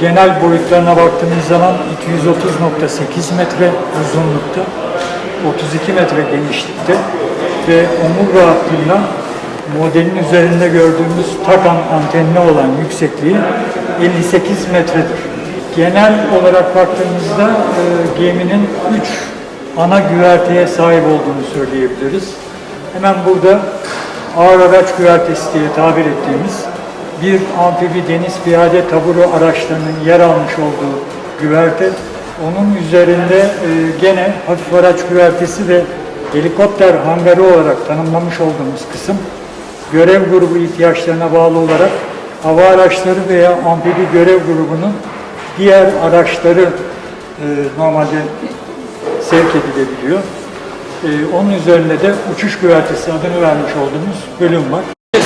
genel boyutlarına baktığımız zaman 230.8 metre uzunlukta, 32 metre genişlikte ve omurga hattında modelin üzerinde gördüğümüz takan antenli olan yüksekliği 58 metredir. Genel olarak baktığımızda e, geminin 3 ana güverteye sahip olduğunu söyleyebiliriz. Hemen burada ağır araç güvertesi diye tabir ettiğimiz bir amfibi deniz piyade taburu araçlarının yer almış olduğu güverte. Onun üzerinde e, gene hafif araç güvertesi ve helikopter hangarı olarak tanımlamış olduğumuz kısım görev grubu ihtiyaçlarına bağlı olarak hava araçları veya amfibi görev grubunun diğer araçları e, normalde sevk edilebiliyor. Ee, onun üzerinde de uçuş güvertesi adını vermiş olduğumuz bölüm var.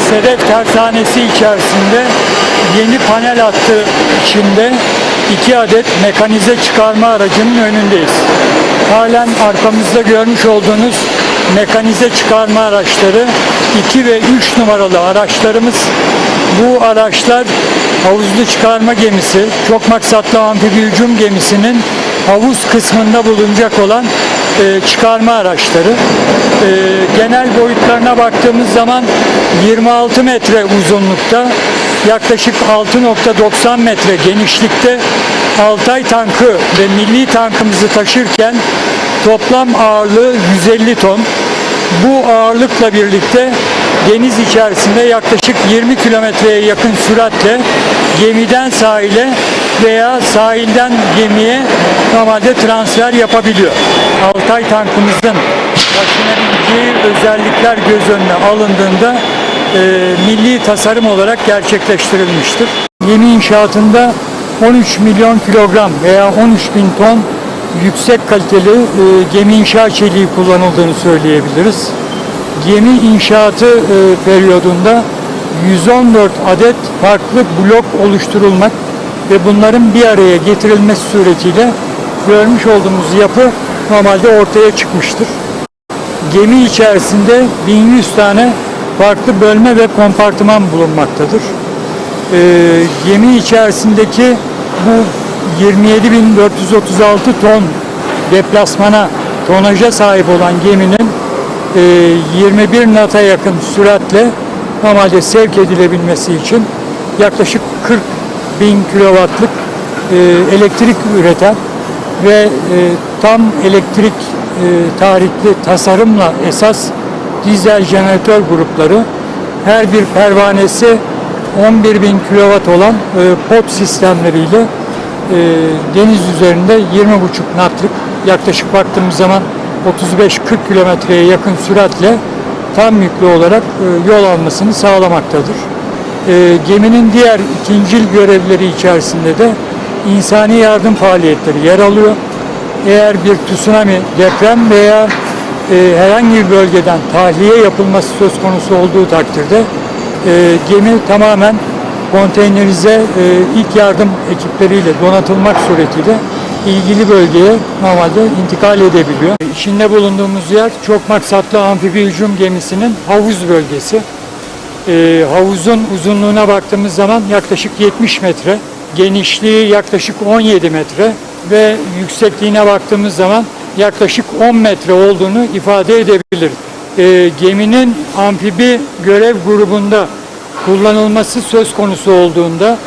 Sedef tersanesi içerisinde yeni panel hattı içinde iki adet mekanize çıkarma aracının önündeyiz. Halen arkamızda görmüş olduğunuz mekanize çıkarma araçları 2 ve 3 numaralı araçlarımız. Bu araçlar havuzlu çıkarma gemisi, çok maksatlı amfibi hücum gemisinin havuz kısmında bulunacak olan e, çıkarma araçları. E, genel boyutlarına baktığımız zaman 26 metre uzunlukta, yaklaşık 6.90 metre genişlikte Altay tankı ve milli tankımızı taşırken toplam ağırlığı 150 ton. Bu ağırlıkla birlikte deniz içerisinde yaklaşık 20 kilometreye yakın süratle gemiden sahile veya sahilden gemiye normalde transfer yapabiliyor. Altay tankımızın taşınabileceği özellikler göz önüne alındığında e, milli tasarım olarak gerçekleştirilmiştir. Gemi inşaatında 13 milyon kilogram veya 13 bin ton yüksek kaliteli e, gemi inşa çeliği kullanıldığını söyleyebiliriz. Gemi inşaatı e, periyodunda 114 adet farklı blok oluşturulmak ve bunların bir araya getirilmesi suretiyle görmüş olduğumuz yapı normalde ortaya çıkmıştır. Gemi içerisinde 1100 tane farklı bölme ve kompartıman bulunmaktadır. Ee, gemi içerisindeki bu 27.436 ton deplasmana, tonaja sahip olan geminin e, 21 nata yakın süratle normalde sevk edilebilmesi için yaklaşık 40 bin kilowattlık e, elektrik üreten ve e, tam elektrik e, tarihli tasarımla esas dizel jeneratör grupları her bir pervanesi 11 bin kilowatt olan e, pot sistemleriyle e, deniz üzerinde 20,5 knotlık yaklaşık baktığımız zaman 35-40 kilometreye yakın süratle tam yüklü olarak e, yol almasını sağlamaktadır. E, geminin diğer ikincil görevleri içerisinde de insani yardım faaliyetleri yer alıyor. Eğer bir tsunami, deprem veya e, herhangi bir bölgeden tahliye yapılması söz konusu olduğu takdirde e, gemi tamamen konteynerize e, ilk yardım ekipleriyle donatılmak suretiyle ilgili bölgeye normalde intikal edebiliyor. İçinde bulunduğumuz yer çok maksatlı amfibi hücum gemisinin havuz bölgesi. E, havuzun uzunluğuna baktığımız zaman yaklaşık 70 metre, genişliği yaklaşık 17 metre ve yüksekliğine baktığımız zaman yaklaşık 10 metre olduğunu ifade edebiliriz. E, geminin amfibi görev grubunda kullanılması söz konusu olduğunda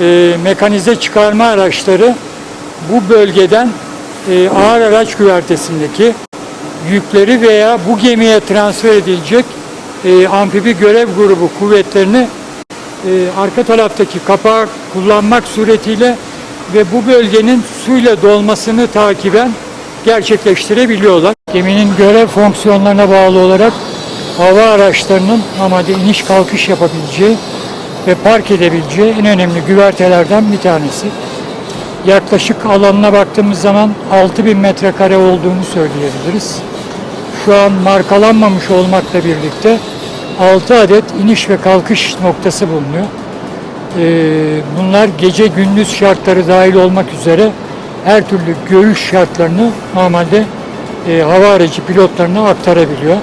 e, mekanize çıkarma araçları bu bölgeden e, ağır araç güvertesindeki yükleri veya bu gemiye transfer edilecek e, amfibi görev grubu kuvvetlerini e, arka taraftaki kapağı kullanmak suretiyle ve bu bölgenin suyla dolmasını takiben gerçekleştirebiliyorlar. Geminin görev fonksiyonlarına bağlı olarak hava araçlarının normalde iniş kalkış yapabileceği ve park edebileceği en önemli güvertelerden bir tanesi. Yaklaşık alanına baktığımız zaman 6000 metrekare olduğunu söyleyebiliriz. Şu an markalanmamış olmakla birlikte 6 adet iniş ve kalkış noktası bulunuyor. Ee, bunlar gece gündüz şartları dahil olmak üzere her türlü görüş şartlarını normalde e, hava aracı pilotlarına aktarabiliyor.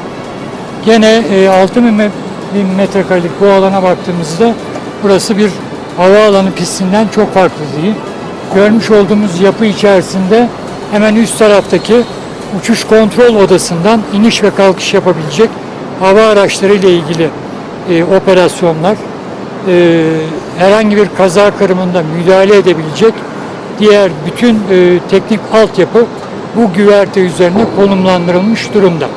Gene e, 6000 me- bin metrekarelik bu alana baktığımızda burası bir havaalanı pistinden çok farklı değil. Görmüş olduğumuz yapı içerisinde hemen üst taraftaki uçuş kontrol odasından iniş ve kalkış yapabilecek hava araçları ile ilgili e, operasyonlar, e, herhangi bir kaza kırımında müdahale edebilecek diğer bütün e, teknik altyapı bu güverte üzerine konumlandırılmış durumda.